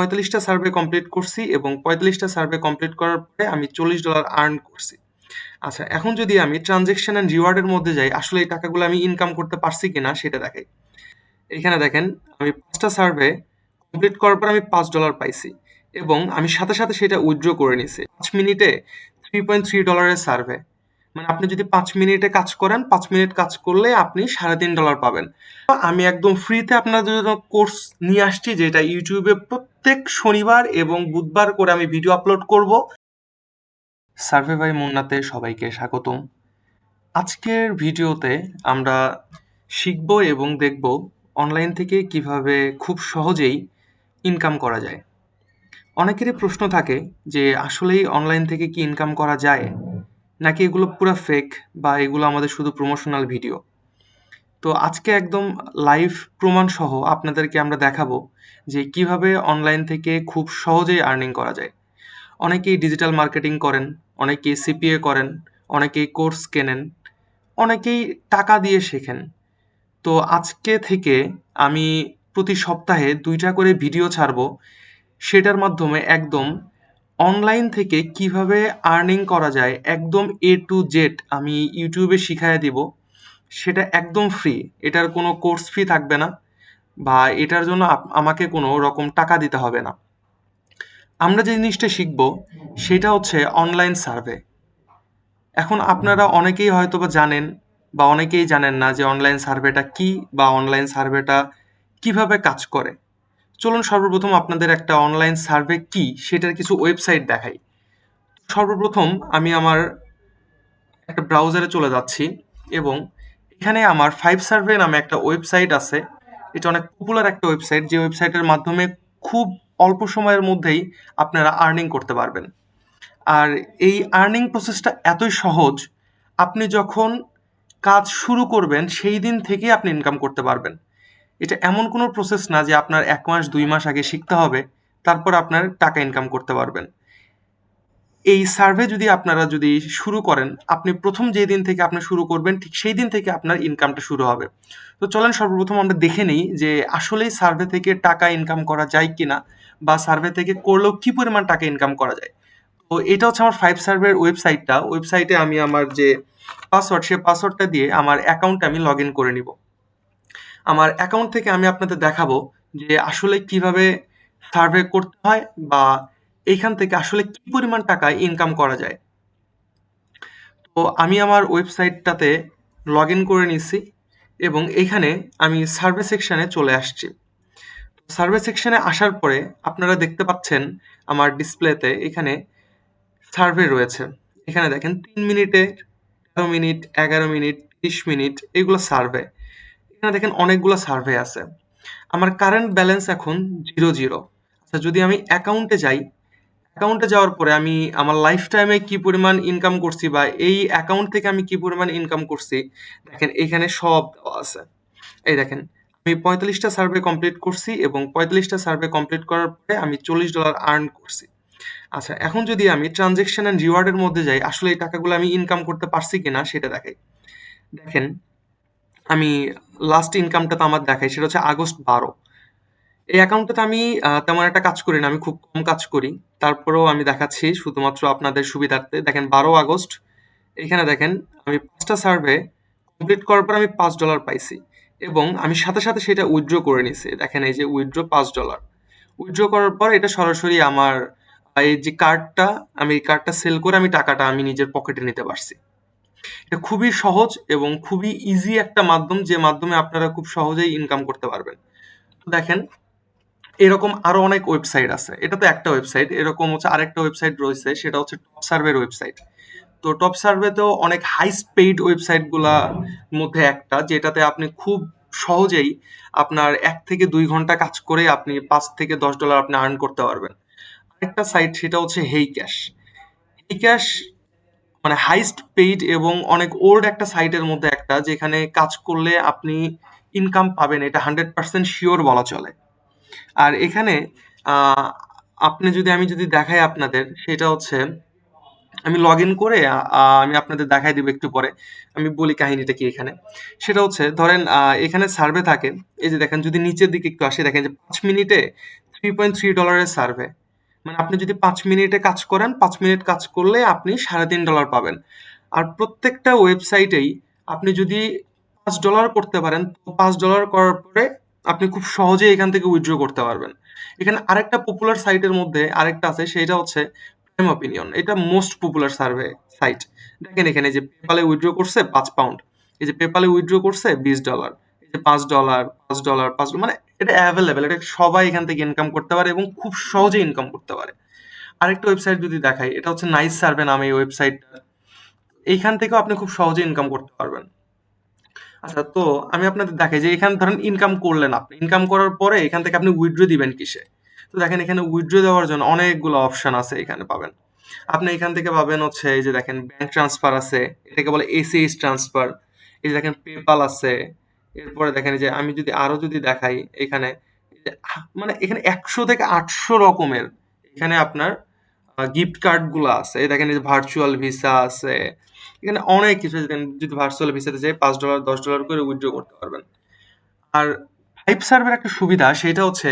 পঁয়তাল্লিশটা survey complete করছি এবং পঁয়তাল্লিশটা সার্ভে কমপ্লিট করার পরে আমি চল্লিশ ডলার আর্ন করছি। আচ্ছা এখন যদি আমি ট্রানজেকশন অ্যান্ড রিওয়ার্ডের মধ্যে যাই, আসলে এই টাকাগুলো আমি ইনকাম করতে পারছি কিনা সেটা দেখাই এখানে দেখেন, আমি পাঁচটা সার্ভে কমপ্লিট করার পর আমি পাঁচ ডলার পাইছি এবং আমি সাথে সাথে সেটা উইথড্র করে নিছি পাঁচ মিনিটে থ্রি পয়েন্ট থ্রি ডলারের সার্ভে মানে আপনি যদি পাঁচ মিনিটে কাজ করেন, পাঁচ মিনিট কাজ করলে আপনি সাড়ে তিন ডলার পাবেন আমি একদম ফ্রিতে আপনাদের জন্য কোর্স নিয়ে আসছি, যেটা ইউটিউবে প্রত্যেক শনিবার এবং বুধবার করে আমি ভিডিও আপলোড করব। সার্ভে বাই মুন্নাতে সবাইকে স্বাগতম। আজকের ভিডিওতে আমরা শিখব এবং দেখব অনলাইন থেকে কীভাবে খুব সহজেই ইনকাম করা যায়। অনেকেরই প্রশ্ন থাকে যে, আসলেই অনলাইন থেকে কি ইনকাম করা যায়? নাকি এগুলো পুরো ফেক বা এগুলো আমাদের শুধু প্রমোশনাল ভিডিও তো আজকে একদম লাইভ প্রমাণ সহ আপনাদেরকে আমরা দেখাবো যে কীভাবে অনলাইন থেকে খুব সহজেই আর্নিং করা যায়। অনেকেই ডিজিটাল মার্কেটিং করেন, অনেকেই সিপিএ করেন, অনেকেই কোর্স কেনেন, অনেকেই টাকা দিয়ে শেখেন। তো আজকে থেকে আমি প্রতি সপ্তাহে দুইটা করে ভিডিও ছাড়বো, সেটার মাধ্যমে একদম অনলাইন থেকে কীভাবে আর্নিং করা যায়, একদম এ টু জেড আমি ইউটিউবে শিখাইয়া দিব। সেটা একদম ফ্রি এটার কোনো কোর্স ফি থাকবে না বা এটার জন্য আমাকে কোনো রকম টাকা দিতে হবে না। আমরা যে জিনিসটা শিখব, সেটা হচ্ছে অনলাইন সার্ভে এখন আপনারা অনেকেই হয়তো বা জানেন বা অনেকেই জানেন না যে অনলাইন সার্ভেটা কি বা অনলাইন সার্ভেটা কীভাবে কাজ করে। চলুন সর্বপ্রথম আপনাদের একটা অনলাইন সার্ভে কি, সেটার কিছু ওয়েবসাইট দেখাই। সর্বপ্রথম আমি আমার একটা ব্রাউজারে চলে যাচ্ছি এবং এখানে আমার ফাইভ সার্ভে নামে একটা ওয়েবসাইট আছে। এটা অনেক পপুলার একটা ওয়েবসাইট যে ওয়েবসাইটের মাধ্যমে খুব অল্প সময়ের মধ্যেই আপনারা আর্নিং করতে পারবেন। আর এই আর্নিং প্রসেসটা এতই সহজ, আপনি যখন কাজ শুরু করবেন, সেই দিন থেকেই আপনি ইনকাম করতে পারবেন। এটা এমন কোনো প্রসেস না যে আপনার এক মাস, দুই মাস আগে শিখতে হবে, তারপর আপনার টাকা ইনকাম করতে পারবেন। এই সার্ভে যদি আপনারা যদি শুরু করেন, আপনি প্রথম যে দিন থেকে আপনি শুরু করবেন, ঠিক সেই দিন থেকে আপনার ইনকামটা শুরু হবে। তো চলেন সর্বপ্রথম আমরা দেখে নিই যে আসলেই সার্ভে থেকে টাকা ইনকাম করা যায় কি না বা সার্ভে থেকে করলেও কী পরিমাণ টাকা ইনকাম করা যায়। তো এটা হচ্ছে আমার ফাইভ সার্ভের ওয়েবসাইটটা ওয়েবসাইটে আমি আমার যে পাসওয়ার্ড সেই পাসওয়ার্ডটা দিয়ে আমার অ্যাকাউন্টে আমি লগ ইন করে নিব। আমার অ্যাকাউন্ট থেকে আমি আপনাদের দেখাবো যে আসলে কীভাবে সার্ভে করতে হয় বা এইখান থেকে আসলে কি পরিমাণ টাকা ইনকাম করা যায়। তো আমি আমার ওয়েবসাইটটাতে লগ ইন করে নিচ্ছি এবং এইখানে আমি সার্ভে সেকশানে চলে আসছি। সার্ভে সেকশানে আসার পরে আপনারা দেখতে পাচ্ছেন আমার ডিসপ্লেতে এখানে সার্ভে রয়েছে। এখানে দেখেন তিন মিনিটে তেরো মিনিট, এগারো মিনিট, তিরিশ মিনিট, এগুলো সার্ভে এখানে দেখেন অনেকগুলো সার্ভে আছে। আমার কারেন্ট ব্যালেন্স এখন জিরো জিরো আচ্ছা যদি আমি অ্যাকাউন্টে যাই অ্যাকাউন্টে যাওয়ার পরে আমি আমার লাইফ টাইমে কি পরিমাণ ইনকাম করছি বা এই অ্যাকাউন্ট থেকে আমি কি পরিমাণ ইনকাম করছি, দেখেন এখানে সব আছে। এই দেখেন, আমি পঁয়তাল্লিশটা সার্ভে কমপ্লিট করছি এবং পঁয়তাল্লিশটা সার্ভে কমপ্লিট করার পরে আমি চল্লিশ ডলার আর্ন করছি। আচ্ছা এখন যদি আমি ট্রানজেকশন অ্যান্ড রিওয়ার্ডের মধ্যে যাই, আসলে এই টাকাগুলো আমি ইনকাম করতে পারছি কিনা সেটা দেখাই। দেখেন, আমি লাস্ট ইনকামটা তো আমার দেখাই, সেটা হচ্ছে আগস্ট বারো। এই অ্যাকাউন্টটাতে আমি তেমন একটা কাজ করি না, আমি খুব কম কাজ করি। তারপরেও আমি দেখাচ্ছি শুধুমাত্র আপনাদের সুবিধার্থে। দেখেন, বারো আগস্ট এখানে দেখেন, আমি পাঁচটা সার্ভে কমপ্লিট করার পর আমি পাঁচ ডলার পাইছি এবং আমি সাথে সাথে সেটা উইথড্র করে নিছি দেখেন, এই যে উইথড্র পাঁচ ডলার উইথড্র করার পর এটা সরাসরি আমার এই যে কার্ডটা আমি এই কার্ডটা সেল করে আমি টাকাটা আমি নিজের পকেটে নিতে পারছি। এটা খুবই সহজ এবং খুবই ইজি একটা মাধ্যম যে মাধ্যমে আপনারা খুব সহজেই ইনকাম করতে পারবেন। দেখেন, এরকম আরও অনেক ওয়েবসাইট আছে। এটা তো একটা ওয়েবসাইট এরকম হচ্ছে আরেকটা ওয়েবসাইট রয়েছে, সেটা হচ্ছে টপ সার্ভের ওয়েবসাইট তো টপ সার্ভেতেও অনেক হাই পেইড ওয়েবসাইটগুলার মধ্যে একটা, যেটাতে আপনি খুব সহজেই আপনার এক থেকে দুই ঘণ্টা কাজ করে আপনি পাঁচ থেকে দশ ডলার আপনি আর্ন করতে পারবেন। আরেকটা সাইট সেটা হচ্ছে হেই ক্যাশ হেই ক্যাশ মানে হাইস্ট পেইড এবং অনেক ওল্ড একটা সাইটের মধ্যে একটা, যেখানে কাজ করলে আপনি ইনকাম পাবেন, এটা হান্ড্রেড পার্সেন্ট শিওর বলা চলে। আর এখানে আপনি যদি, আমি যদি দেখাই আপনাদের, সেটা হচ্ছে, আমি লগ ইন করে আমি আপনাদের দেখাই দিব একটু পরে, আমি বলি কাহিনীটা কি এখানে। সেটা হচ্ছে, ধরেন এখানে সার্ভে থাকে, এই যে দেখেন, যদি নিচের দিকে একটু আসে, দেখেন যে পাঁচ মিনিটে থ্রি পয়েন্ট থ্রি ডলারের সার্ভে মানে আপনি যদি পাঁচ মিনিটে কাজ করেন, পাঁচ মিনিট কাজ করলে আপনি সাড়ে তিন ডলার পাবেন। আর প্রত্যেকটা ওয়েবসাইটেই আপনি যদি পাঁচ ডলার করতে পারেন, তো পাঁচ ডলার করার পরে আপনি খুব সহজে এখান থেকে উইথড্র করতে পারবেন। এখানে আরেকটা পপুলার সাইটের মধ্যে আরেকটা আছে সেটা হচ্ছে প্রেম অপিনিয়ন এটা মোস্ট পপুলার সার্ভে সাইট দেখেন এখানে যে পেপালে উইথড্র করছে পাঁচ পাউন্ড এই যে পেপালে উইথড্র করছে বিশ ডলার পাঁচ ডলার পাঁচ ডলার পাঁচ মানে এটা অ্যাভেলেবেল এটা সবাই এখান থেকে ইনকাম করতে পারে এবং খুব সহজে ইনকাম করতে পারে। আরেকটা ওয়েবসাইট যদি দেখাই, এটা হচ্ছে নাইস সার্ভে নামে এই ওয়েবসাইটটা এইখান থেকেও আপনি খুব সহজে ইনকাম করতে পারবেন। আচ্ছা তো আমি আপনাদের দেখাই যে এখানে ধরেন ইনকাম করলেন আপনি। ইনকাম করার পরে এখান থেকে আপনি উইথড্র দিবেন কিসে? তো দেখেন এখানে উইথড্র দেওয়ার জন্য অনেকগুলো অপশন আছে এখানে পাবেন। আপনি এখান থেকে পাবেন হচ্ছে এই যে দেখেন ব্যাংক ট্রান্সফার আছে, এটাকে বলে এসিএস ট্রান্সফার এই যে দেখেন পেপাল আছে এরপরে দেখেন যে আমি যদি আরও যদি দেখাই এখানে মানে এখানে একশো থেকে আটশো রকমের এখানে আপনার গিফট কার্ডগুলো আছে। দেখেন যে ভার্চুয়াল ভিসা আছে। এখানে অনেক কিছু। দেখেন যদি ভার্চুয়াল ভিসাতে যাই পাঁচ ডলার দশ ডলার করে উইথড্র করতে পারবেন। আর ফাইভ সার্ভের একটা সুবিধা, সেটা হচ্ছে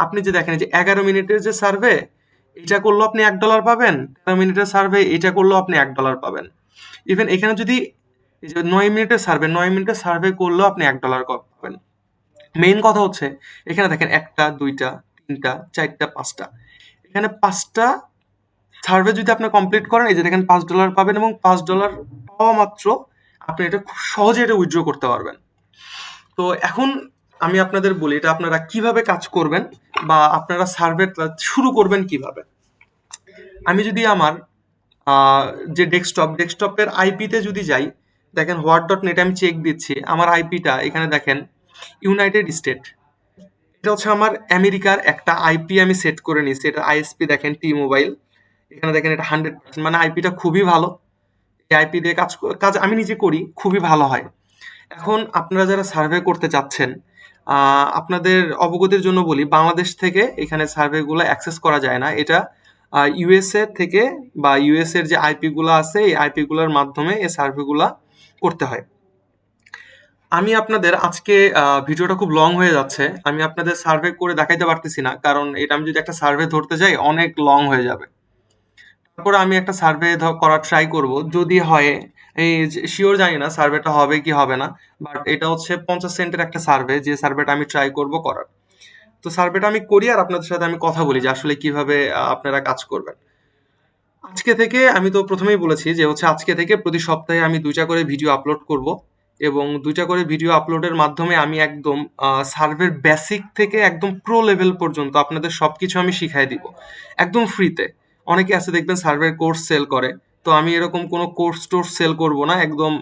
আপনি যে দেখেন যে এগারো মিনিটের যে সার্ভে এটা করলেও আপনি এক ডলার পাবেন। তেরো মিনিটের সার্ভে এটা করলেও আপনি এক ডলার পাবেন। ইভেন এখানে যদি এই যে নয় মিনিটের সার্ভে নয় মিনিটের সার্ভে করলেও আপনি এক ডলার পাবেন। মেইন কথা হচ্ছে, এখানে দেখেন একটা, দুইটা, তিনটা, চারটা, পাঁচটা। এখানে পাঁচটা সার্ভে যদি আপনি কমপ্লিট করেন, এই যে দেখেন পাঁচ ডলার পাবেন এবং পাঁচ ডলার পাওয়া মাত্র আপনি এটা খুব সহজে এটা উইথড্র করতে পারবেন। তো এখন আমি আপনাদের বলি, এটা আপনারা কীভাবে কাজ করবেন বা আপনারা সার্ভে শুরু করবেন কীভাবে? আমি যদি আমার যে ডেস্কটপ ডেস্কটপের আইপিতে যদি যাই দেখেন হোয়াট ডট নেট আমি চেক দিচ্ছি, আমার আইপিটা এখানে দেখেন ইউনাইটেড স্টেট এটা হচ্ছে আমার আমেরিকার একটা আইপি আমি সেট করে নিয়েছি, এটা আইএসপি দেখেন টি মোবাইল এখানে দেখেন এটা হান্ড্রেড পার্সেন্ট মানে আইপিটা খুবই ভালো। এই আইপি দিয়ে কাজ কাজ আমি নিজে করি, খুবই ভালো হয়। এখন আপনারা যারা সার্ভে করতে চাচ্ছেন আপনাদের অবগতির জন্য বলি, বাংলাদেশ থেকে এখানে সার্ভেগুলো অ্যাক্সেস করা যায় না। এটা ইউএসএ থেকে বা ইউএস এর যে আইপি গুলো আছে, এই আইপিগুলোর মাধ্যমে এই সার্ভেগুলা করতে হয়। আমি আপনাদের আজকে ভিডিওটা খুব লং হয়ে যাচ্ছে। আমি আপনাদের সার্ভে করে দেখাইতে পারতেছি না, কারণ এটা আমি যদি একটা সার্ভে ধরতে যাই, অনেক লং হয়ে যাবে। তারপরে আমি একটা সার্ভে করার ট্রাই করব। যদি হয়, এই শিওর জানি না সার্ভেটা হবে কি হবে না বাট এটা হচ্ছে পঞ্চাশ সেন্টের একটা সার্ভে যে সার্ভেটা আমি ট্রাই করব করার। তো সার্ভেটা আমি করি আর আপনাদের সাথে আমি কথা বলি যে আসলে কীভাবে আপনারা কাজ করবেন। আজকে থেকে আমি তো প্রথমেই বলেছি যে হচ্ছে আজকে থেকে প্রতি সপ্তাহে আমি দুইটা করে ভিডিও আপলোড করব এবং দুইটা করে ভিডিও আপলোডের মাধ্যমে আমি একদম সার্ভের বেসিক থেকে একদম প্রো লেভেল পর্যন্ত আপনাদের সবকিছু আমি শিখাই দিব। একদম ফ্রিতে অনেকে আছে দেখবেন সার্ভের কোর্স সেল করে। তো আমি এরকম কোনো কোর্স টোর্স সেল করব না। একদম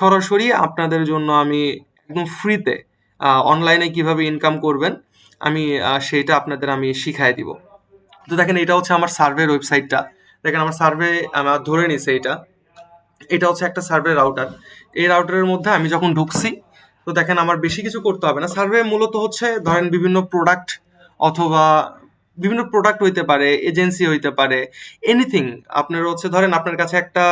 সরাসরি আপনাদের জন্য আমি একদম ফ্রিতে অনলাইনে কীভাবে ইনকাম করবেন, আমি সেইটা আপনাদের আমি শিখাই দিব। তো দেখেন এটা হচ্ছে আমার সার্ভের ওয়েবসাইটটা দেখেন আমার সার্ভে আমার ধরে নিছে এটা। এটা হচ্ছে একটা সার্ভে রাউটার এই রাউটারের মধ্যে আমি যখন ঢুকছি, তো দেখেন আমার বেশি কিছু করতে হবে না। সার্ভে মূলত হচ্ছে ধরেন বিভিন্ন প্রোডাক্ট অথবা বিভিন্ন প্রোডাক্ট হইতে পারে এজেন্সি হইতে পারে এনিথিং আপনার হচ্ছে ধরেন আপনার কাছে একটা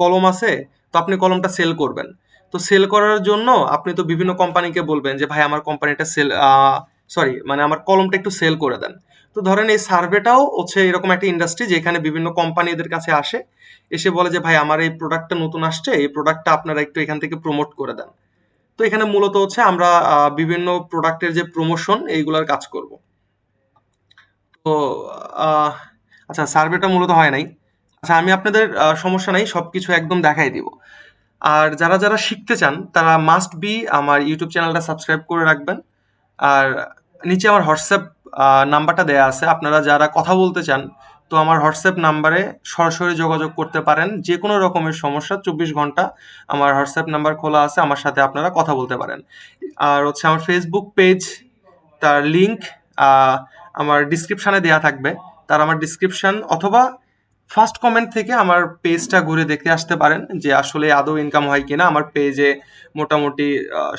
কলম আছে, তো আপনি কলমটা সেল করবেন। তো সেল করার জন্য আপনি তো বিভিন্ন কোম্পানিকে বলবেন যে, ভাই, আমার কোম্পানিটা সেল সরি মানে আমার কলমটা একটু সেল করে দেন। তো ধরেন এই সার্ভেটাও হচ্ছে এরকম একটা ইন্ডাস্ট্রি যেখানে বিভিন্ন কোম্পানি এদের কাছে আসে, এসে বলে যে, ভাই, আমার এই প্রোডাক্টটা নতুন আসছে, এই প্রোডাক্টটা আপনারা একটু এখান থেকে প্রমোট করে দেন। তো এখানে মূলত হচ্ছে আমরা বিভিন্ন প্রোডাক্টের যে প্রমোশন এইগুলার কাজ করব। তো আচ্ছা সার্ভেটা মূলত হয় নাই। আচ্ছা আমি আপনাদের সমস্যা নাই সব কিছু একদম দেখাই দিব। আর যারা যারা শিখতে চান, তারা মাস্ট বি আমার ইউটিউব চ্যানেলটা সাবস্ক্রাইব করে রাখবেন। আর নিচে আমার হোয়াটসঅ্যাপ নাম্বারটা দেয়া আছে। আপনারা যারা কথা বলতে চান, তো আমার হোয়াটসঅ্যাপ নাম্বারে সরাসরি যোগাযোগ করতে পারেন। যে কোনো রকমের সমস্যা, চব্বিশ ঘণ্টা আমার হোয়াটসঅ্যাপ নাম্বার খোলা আছে, আমার সাথে আপনারা কথা বলতে পারেন। আর হচ্ছে আমার ফেসবুক পেজ তার লিংক আমার ডিসক্রিপশানে দেয়া থাকবে। তার আমার ডিসক্রিপশন অথবা ফার্স্ট কমেন্ট থেকে আমার পেজটা ঘুরে দেখে আসতে পারেন যে আসলে আদৌ ইনকাম হয় কিনা। আমার পেজে মোটামুটি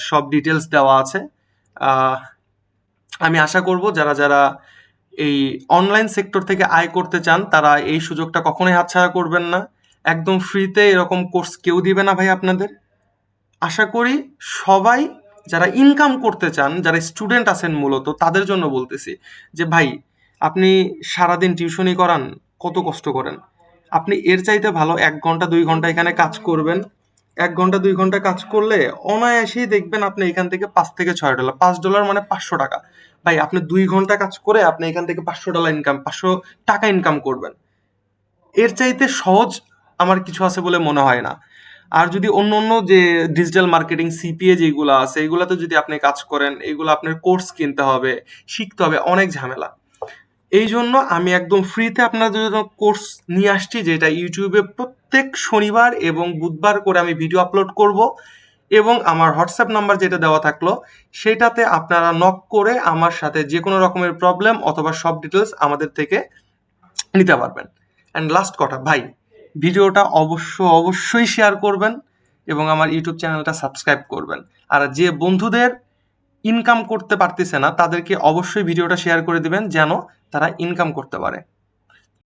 সব ডিটেলস দেওয়া আছে। আমি আশা করব যারা যারা এই অনলাইন সেক্টর থেকে আয় করতে চান, তারা এই সুযোগটা কখনোই হাতছাড়া করবেন না। একদম ফ্রিতে এরকম কোর্স কেউ দিবে না ভাই আপনাদের। আশা করি সবাই যারা ইনকাম করতে চান, যারা স্টুডেন্ট আছেন মূলত, তাদের জন্য বলতেছি যে, ভাই, আপনি সারাদিন টিউশনি করান, কত কষ্ট করেন। আপনি এর চাইতে ভালো এক ঘণ্টা, দুই ঘণ্টা এখানে কাজ করবেন। এক ঘণ্টা, দুই ঘণ্টা কাজ করলে অনায়াসেই দেখবেন আপনি এখান থেকে পাঁচ থেকে ছয় ডলার, পাঁচ ডলার মানে পাঁচশো টাকা। ভাই, আপনি দুই ঘণ্টা কাজ করে আপনি এখান থেকে পাঁচশো ডলার ইনকাম পাঁচশো টাকা ইনকাম করবেন। এর চাইতে সহজ আমার কিছু আছে বলে মনে হয় না। আর যদি অন্য অন্য যে ডিজিটাল মার্কেটিং সিপিএ যেগুলো আছে, এগুলাতে যদি আপনি কাজ করেন, এগুলো আপনার কোর্স কিনতে হবে, শিখতে হবে, অনেক ঝামেলা। এই জন্য আমি একদম ফ্রিতে আপনাদের জন্য কোর্স নিয়ে আসছি, যেটা ইউটিউবে প্রত্যেক শনিবার এবং বুধবার করে আমি ভিডিও আপলোড করব। এবং আমার হোয়াটসঅ্যাপ নাম্বার যেটা দেওয়া থাকল, সেটাতে আপনারা নক করে আমার সাথে যে কোনো রকমের প্রবলেম অথবা সব ডিটেলস আমাদের থেকে নিতে পারবেন। অ্যান্ড লাস্ট কথা, ভাই, ভিডিওটা অবশ্য অবশ্যই শেয়ার করবেন এবং আমার ইউটিউব চ্যানেলটা সাবস্ক্রাইব করবেন। আর যে বন্ধুদের ইনকাম করতে পারতেছে না, তাদেরকে অবশ্যই ভিডিওটা শেয়ার করে দিবেন যেন তারা ইনকাম করতে পারে।